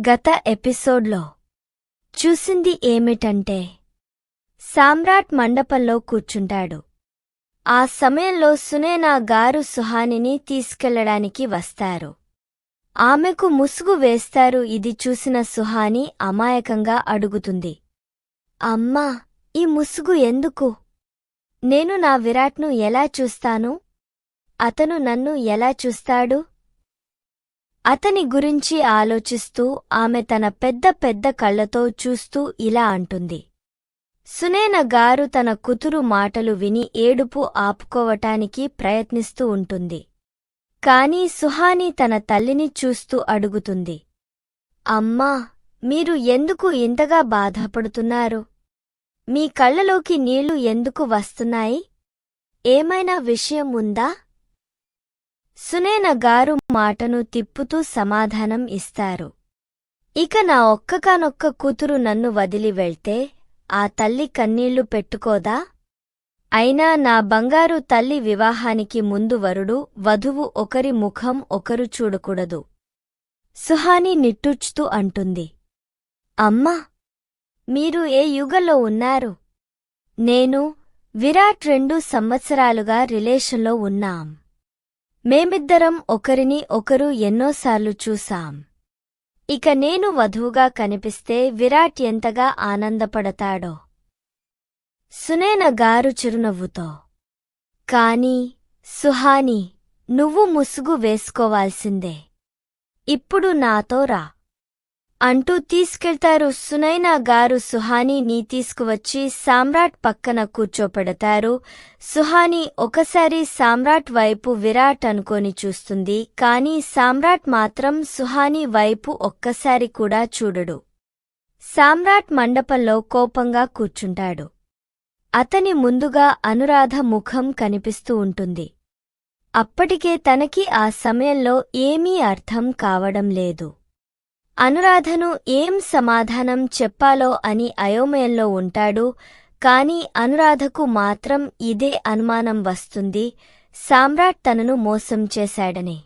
గత ఎపిసోడ్లో చూసింది ఏమిటంటే సామ్రాట్ మండపంలో కూర్చుంటాడు. ఆ సమయంలో సునేనా గారు సుహానిని తీసుకెళ్ళడానికి వస్తారు. ఆమెకు ముసుగు వేస్తారు. ఇది చూసిన సుహాని అమాయకంగా అడుగుతుంది. అమ్మా ఈ ముసుగు ఎందుకు? నేను నా విరాట్ను ఎలా చూస్తాను? అతను నన్ను ఎలా చూస్తాడు? అతని గురించి ఆలోచిస్తూ ఆమె తన పెద్ద పెద్ద కళ్ళతో చూస్తూ ఇలా అంటుంది. సునేన గారు తన కుతురు మాటలు విని ఏడుపు ఆపుకోవటానికి ప్రయత్నిస్తూ ఉంటుంది. కాని సుహాని తన తల్లిని చూస్తూ అడుగుతుంది. అమ్మా మీరు ఎందుకు ఇంతగా బాధపడుతున్నారు? మీ కళ్ళలోకి నీళ్ళు ఎందుకు వస్తున్నాయి? ఏమైనా విషయం ఉందా? సునేన గారు మాటను తిప్పుతూ సమాధానం ఇస్తారు. ఇక నా ఒక్కకానొక్క కూతురు నన్ను వదిలి వెళ్తే ఆ తల్లి కన్నీళ్ళు పెట్టుకోదా? అయినా నా బంగారు తల్లి వివాహానికి ముందు వరుడు వధువు ఒకరి ముఖం ఒకరు చూడకూడదు. సుహాని నిట్టూర్చుతూ అంటుంది. అమ్మా మీరు ఏ యుగంలో ఉన్నారు? నేను విరాట్ రెండు సంవత్సరాలుగా రిలేషన్లో ఉన్నాం. మేమిద్దరం ఒకరిని ఒకరు ఎన్నోసార్లు చూసాం ఇక నేను వధువుగా కనిపిస్తే విరాట్ ఎంతగా ఆనందపడతాడో. సునేన గారు చిరునవ్వుతో కాని సుహాని నువ్వు ముసుగు వేసుకోవాల్సిందే. ఇప్పుడు నాతో రా. అంటూ తీసుకెళ్తారు సునైనా గారు సుహానీని తీసుకువచ్చి సామ్రాట్ పక్కన కూర్చోపెడతారు. సుహాని ఒకసారి సామ్రాట్ వైపు విరాట్ అనుకొని చూస్తుంది. కాని సామ్రాట్ మాత్రం సుహాని వైపు ఒక్కసారి కూడా చూడడు. సామ్రాట్ మండపంలో కోపంగా కూర్చుంటాడు. అతని ముందుగా అనురాధ ముఖం కనిపిస్తూ ఉంటుంది. అప్పటికే తనకి ఆ సమయంలో ఏమీ అర్థం కావడం లేదు. అనురాధను ఏం సమాధానం చెప్పాలో అని అయోమయంలో ఉంటాడు. కాని అనురాధకు మాత్రం ఇదే అనుమానం వస్తుంది. సామ్రాట్ తనను మోసం చేశాడని.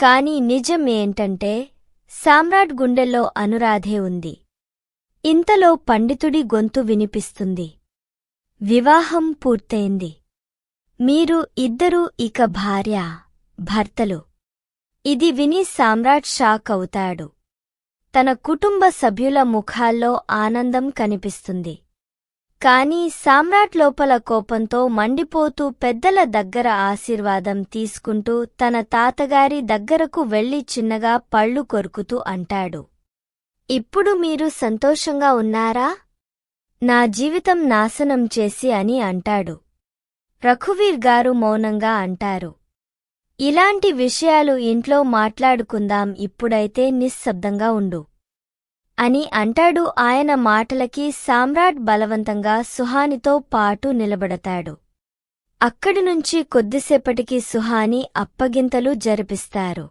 కాని నిజం ఏంటంటే సామ్రాట్ గుండెల్లో అనురాధే ఉంది. ఇంతలో పండితుడి గొంతు వినిపిస్తుంది. వివాహం పూర్తయింది. మీరు ఇద్దరూ ఇక భార్య భర్తలు. ఇది విని సామ్రాట్ షాక్ అవుతాడు. తన కుటుంబ సభ్యుల ముఖాల్లో ఆనందం కనిపిస్తుంది. కాని సామ్రాట్ లోపల కోపంతో మండిపోతూ పెద్దల దగ్గర ఆశీర్వాదం తీసుకుంటూ తన తాతగారి దగ్గరకు వెళ్ళి చిన్నగా పళ్ళు కొరుకుతూ అంటాడు. ఇప్పుడు మీరు సంతోషంగా ఉన్నారా? నా జీవితం నాశనం చేసి అని అంటాడు. రఘువీర్ గారు మౌనంగా అంటారు. ఇలాంటి విషయాలు ఇంట్లో మాట్లాడుకుందాం ఇప్పుడైతే నిశ్శబ్దంగా ఉండు. అని అంటాడు ఆయన మాటలకి సామ్రాట్ బలవంతంగా సుహానితో పాటు నిలబడతాడు. అక్కడి నుంచి కొద్దిసేపటికి సుహాని అప్పగింతలు జరిపిస్తారు.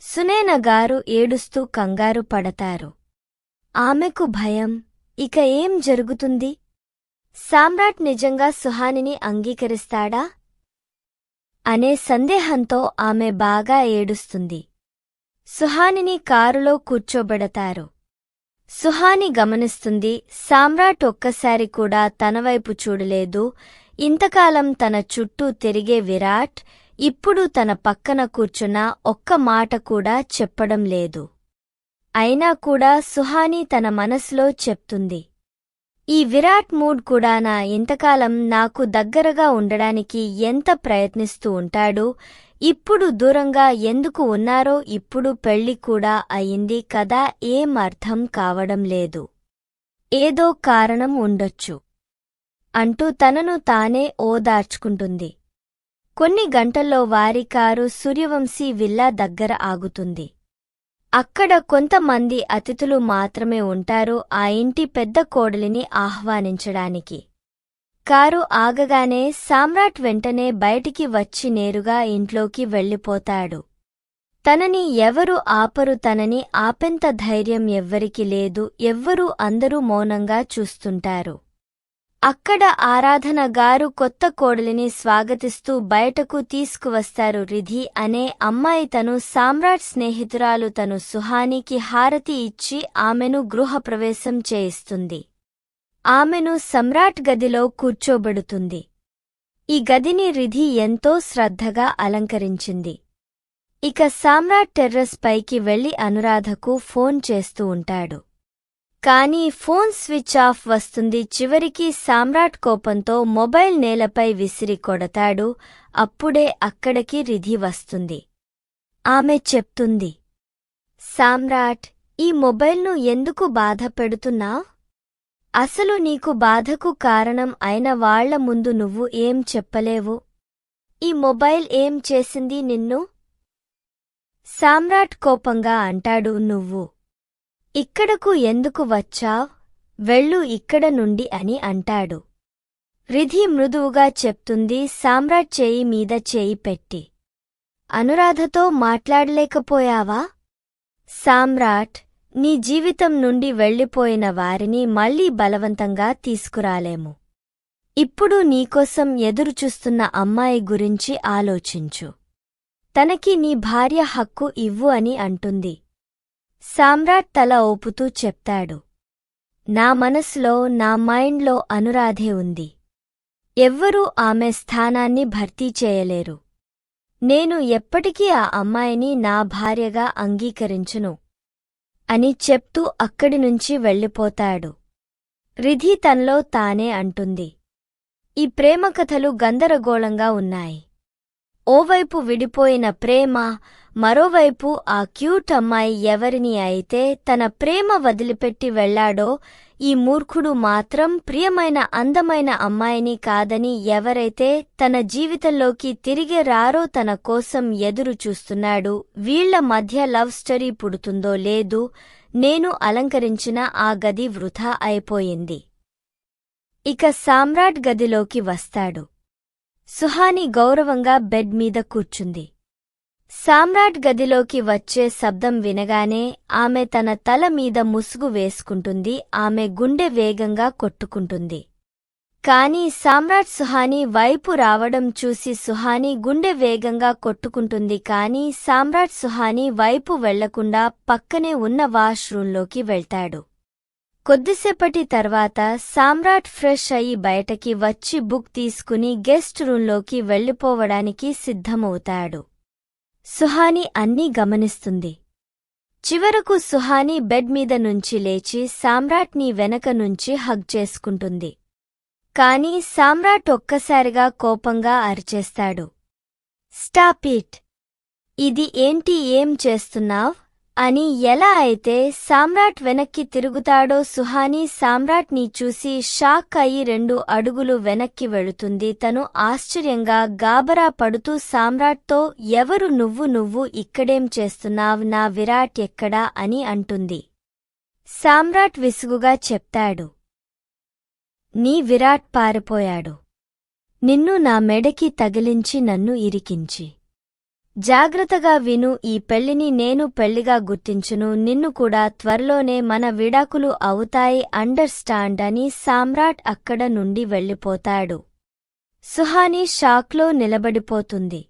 సునేన గారు ఏడుస్తూ కంగారు పడతారు. ఆమెకు భయం ఇక ఏం జరుగుతుంది? సామ్రాట్ నిజంగా సుహానిని అంగీకరిస్తాడా? అనే సందేహంతో ఆమె బాగా ఏడుస్తుంది. సుహానిని కారులో కూర్చోబెడతారు. సుహాని గమనిస్తుంది సామ్రాట్ ఒక్కసారి కూడా తనవైపు చూడలేదు. ఇంతకాలం తన చుట్టూ తిరిగే విరాట్ ఇప్పుడు తన పక్కన కూర్చున్న ఒక్క మాట కూడా చెప్పడం లేదు. అయినా కూడా సుహాని తన మనసులో చెప్తుంది. ఈ విరాట్ మూడ్ కూడా నా ఇంతకాలం నాకు దగ్గరగా ఉండడానికి ఎంత ప్రయత్నిస్తూ ఉంటాడు? ఇప్పుడు దూరంగా ఎందుకు ఉన్నారో ఇప్పుడు పెళ్ళి కూడా అయింది కదా ఏం అర్థం కావడం లేదు. ఏదో కారణం ఉండొచ్చు అంటూ తనను తానే ఓదార్చుకుంటుంది. కొన్ని గంటల్లో వారి కారు సూర్యవంశీ విల్లా దగ్గర ఆగుతుంది. అక్కడ కొంతమంది అతిథులు మాత్రమే ఉంటారు ఆ ఇంటి పెద్ద కోడలిని ఆహ్వానించడానికి. కారు ఆగగానే సామ్రాట్ వెంటనే బయటికి వచ్చి నేరుగా ఇంట్లోకి వెళ్ళిపోతాడు. తనని ఎవరు ఆపరు తనని ఆపెంత ధైర్యం ఎవ్వరికి లేదు ఎవ్వరూ అందరూ మౌనంగా చూస్తుంటారు. అక్కడ ఆరాధన గారు కొత్త కోడలిని స్వాగతిస్తూ బయటకు తీసుకువస్తారు రిధి అనే అమ్మాయి తను సామ్రాట్ స్నేహితురాలు తను సుహానికి హారతి ఇచ్చి ఆమెను గృహప్రవేశం చేయిస్తుంది. ఆమెను సమ్రాట్ గదిలో కూర్చోబెడుతుంది. ఈ గదిని రిధి ఎంతో శ్రద్ధగా అలంకరించింది. ఇక సామ్రాట్ టెర్రస్ పైకి వెళ్ళి అనురాధకు ఫోన్ చేస్తూ ఉంటాడు. కానీ ఫోన్ స్విచ్ ఆఫ్ వస్తుంది. చివరికి సామ్రాట్ కోపంతో మొబైల్ నేలపై విసిరి కొడతాడు. అప్పుడే అక్కడికి రిధి వస్తుంది. ఆమె చెప్తుంది సామ్రాట్ ఈ మొబైల్ను ఎందుకు బాధ పెడుతున్నా అసలు నీకు బాధకు కారణం అయిన వాళ్ళ ముందు నువ్వు ఏం చెప్పలేవు? ఈ మొబైల్ ఏం చేసింది నిన్ను? సామ్రాట్ కోపంగా అంటాడు నువ్వు ఇక్కడకు ఎందుకు వచ్చావ్? వెళ్ళు ఇక్కడ నుండి అని అంటాడు. రిధి మృదువుగా చెప్తుంది సామ్రాట్ చేయి మీద చేయి పెట్టి. అనురాధతో మాట్లాడలేకపోయావా? సామ్రాట్ నీ జీవితం నుండి వెళ్ళిపోయిన వారిని మళ్ళీ బలవంతంగా తీసుకురాలేము. ఇప్పుడు నీకోసం ఎదురుచూస్తున్న అమ్మాయి గురించి ఆలోచించు. తనకి నీ భార్య హక్కు ఇవ్వు అని అంటుంది. సామ్రాట్ తల ఊపుతూ చెప్తాడు. నా మనసులో నా మైండ్లో అనురాధే ఉంది. ఎవ్వరూ ఆమె స్థానాన్ని భర్తీ చేయలేరు. నేను ఎప్పటికీ ఆ అమ్మాయిని నా భార్యగా అంగీకరించును అని చెప్తూ అక్కడి నుంచి వెళ్ళిపోతాడు. రిధి తనలో తానే అంటుంది. ఈ ప్రేమ కథలు గందరగోళంగా ఉన్నాయి. ఓవైపు విడిపోయిన ప్రేమ మరోవైపు ఆ క్యూట్ అమ్మాయి ఎవరిని అయితే తన ప్రేమ వదిలిపెట్టి వెళ్ళాడో ఈ మూర్ఖుడు మాత్రం ప్రియమైన అందమైన అమ్మాయిని కాదని ఎవరైతే తన జీవితంలోకి తిరిగి రారో తన కోసం ఎదురు చూస్తున్నాడు. వీళ్ళ మధ్య లవ్ స్టోరీ పుడుతుందో లేదు నేను అలంకరించిన ఆ గది వృథా అయిపోయింది. ఇక సామ్రాట్ గదిలోకి వస్తాడు. సుహాని గౌరవంగా బెడ్ మీద కూర్చుంది. సామ్రాట్ గదిలోకి వచ్చే శబ్దం వినగానే ఆమె తన తల మీద ముసుగు వేసుకుంటుంది ఆమె గుండె వేగంగా కొట్టుకుంటుంది. కాని సామ్రాట్ సుహాని వైపు రావడం చూసి సుహాని గుండె వేగంగా కొట్టుకుంటుంది కాని సామ్రాట్ సుహాని వైపు వెళ్ళకుండా పక్కనే ఉన్న వాష్రూంలోకి వెళ్తాడు. కొద్దిసేపటి తర్వాత సామ్రాట్ ఫ్రెష్ అయి బయటకి వచ్చి బుక్ తీసుకుని గెస్ట్ రూంలోకి వెళ్ళిపోవడానికి సిద్ధమవుతాడు. సుహాని అన్నీ గమనిస్తుంది. చివరకు సుహాని బెడ్ మీద నుంచి లేచి సామ్రాట్ని వెనక నుంచి హగ్ చేసుకుంటుంది. కాని సామ్రాట్ ఒక్కసారిగా కోపంగా అరిచేస్తాడు. Stop it! ఇది ఏంటి ఏం చేస్తున్నావ్? అని ఎలా అయితే సామ్రాట్ వెనక్కి తిరుగుతాడో సుహాని సామ్రాట్ని చూసి షాక్ అయి రెండు అడుగులు వెనక్కి వెళుతుంది. తను ఆశ్చర్యంగా గాబరా పడుతూ సామ్రాట్తో ఎవరు నువ్వు? నువ్వు ఇక్కడేం చేస్తున్నావ్? నా విరాట్ ఎక్కడా? అని అంటుంది. సామ్రాట్ విసుగుగా చెప్తాడు. నీ విరాట్ పారిపోయాడు. నిన్ను నా మెడకి తగిలించి నన్ను ఇరికించి. జాగ్రత్తగా విను ఈ పెళ్ళిని నేను పెళ్ళిగా గుర్తించును. నిన్ను కూడా త్వరలోనే మన విడాకులు అవుతాయి అండర్స్టాండ్ అని సామ్రాట్ అక్కడ నుండి వెళ్ళిపోతాడు. సుహాని షాక్లో నిలబడిపోతుంది.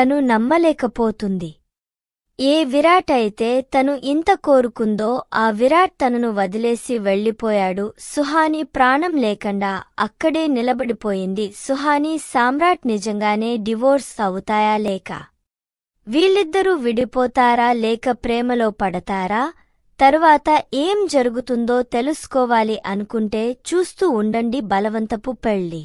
తను నమ్మలేకపోతుంది. ఏ విరాట్ అయితే తను ఇంత కోరుకుందో ఆ విరాట్ తనను వదిలేసి వెళ్ళిపోయాడు. సుహాని ప్రాణం లేకుండా అక్కడే నిలబడిపోయింది. సుహాని సామ్రాట్ నిజంగానే డివోర్స్ అవుతాయా లేక? వీళ్ళిద్దరూ విడిపోతారా లేక ప్రేమలో పడతారా? తరువాత ఏం జరుగుతుందో తెలుసుకోవాలి అనుకుంటే చూస్తూ ఉండండి బలవంతపు పెళ్ళి